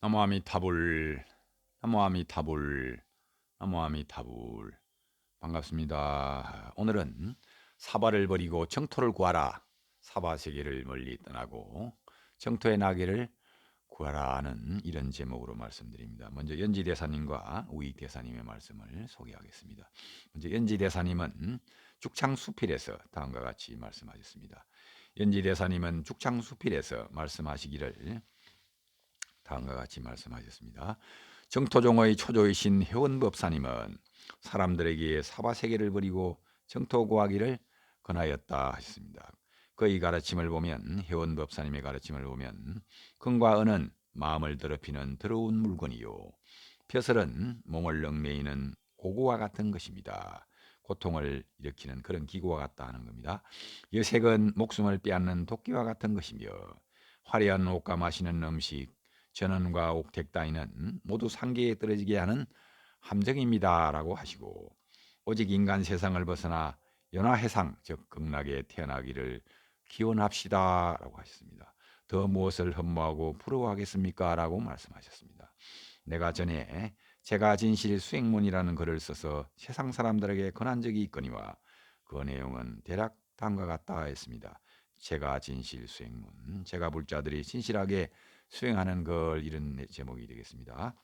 나무 아미타불 나무 아미타불 나무 아미타불 반갑습니다. 오늘은 사바를 버리고 정토를 구하라. 사바 세계를 멀리 떠나고 정토의 나귀를 구하라는 이런 제목으로 말씀드립니다. 먼저 연지 대사님과 우익 대사님의 말씀을 소개하겠습니다. 먼저 연지 대사님은 죽창 수필에서 다음과 같이 말씀하셨습니다. 연지 대사님은 죽창 수필에서 말씀하시기를 다음과 같이 말씀하셨습니다. 정토종의 초조이신 회원법사님은 사람들에게 사바 세계를 버리고 정토 구하기를 권하였다 하셨습니다. 그의 가르침을 보면 회원법사님의 가르침을 보면 금과 은은 마음을 더럽히는 더러운 물건이요 벼슬은 몸을 얽매이는 고구와 같은 것입니다. 고통을 일으키는 그런 기구와 같다 하는 겁니다. 여색은 목숨을 빼앗는 도끼와 같은 것이며 화려한 옷과 마시는 음식 전원과 옥택 따위는 모두 상계에 떨어지게 하는 함정입니다라고 하시고 오직 인간 세상을 벗어나 연화 해상 즉 극락에 태어나기를 기원합시다라고 하셨습니다. 더 무엇을 흠모하고 부러워하겠습니까라고 말씀하셨습니다. 내가 전에 제가 진실 수행문이라는 글을 써서 세상 사람들에게 권한 적이 있거니와 그 내용은 대략 다음과 같다 했습니다. 제가 진실 수행문, 제가 불자들이 진실하게 수행하는 걸 이런 제목이 되겠습니다.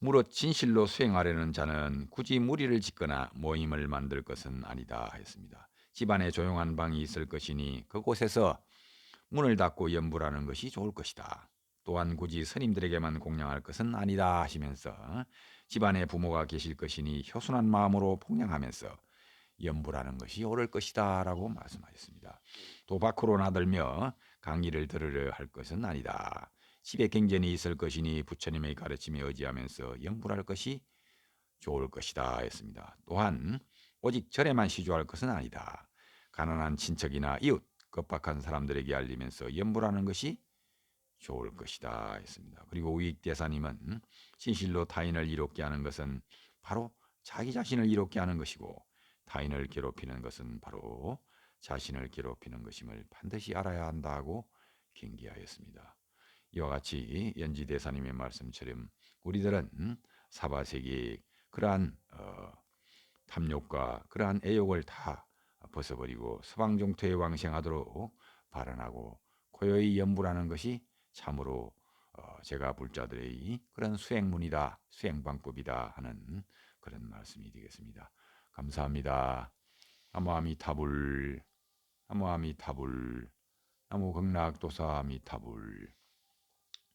무릇 진실로 수행하려는 자는 굳이 무리를 짓거나 모임을 만들 것은 아니다 했습니다. 집안에 조용한 방이 있을 것이니 그곳에서 문을 닫고 연불하는 것이 좋을 것이다. 또한 굳이 스님들에게만 공양할 것은 아니다 하시면서 집안에 부모가 계실 것이니 효순한 마음으로 폭량하면서 연불하는 것이 옳을 것이다 라고 말씀하셨습니다. 또 밖으로 나들며 강의를 들으려 할 것은 아니다. 경전이 있을 것이니 부처님의 가르침에 의지하면서 연불할 것이 좋을 것이다 했습니다. 또한 오직 절에만 시주할 것은 아니다. 가난한 친척이나 이웃, 급박한 사람들에게 알리면서 연불하는 것이 좋을 것이다 했습니다. 그리고 우익 대사님은 진실로 타인을 이롭게 하는 것은 바로 자기 자신을 이롭게 하는 것이고 타인을 괴롭히는 것은 바로 자신을 괴롭히는 것임을 반드시 알아야 한다고 경계하였습니다. 이와 같이 연지 대사님의 말씀처럼 우리들은 사바세계 그러한 어, 탐욕과 그러한 애욕을 다 벗어버리고 서방종토에 왕생하도록 발언하고 고요히 연불하는 것이 참으로 어, 제가 불자들의 그런 수행문이다, 수행방법이다 하는 그런 말씀이 되겠습니다. 감사합니다. 나무 아미타불 나무 아미타불 나무 극락도사 아미타불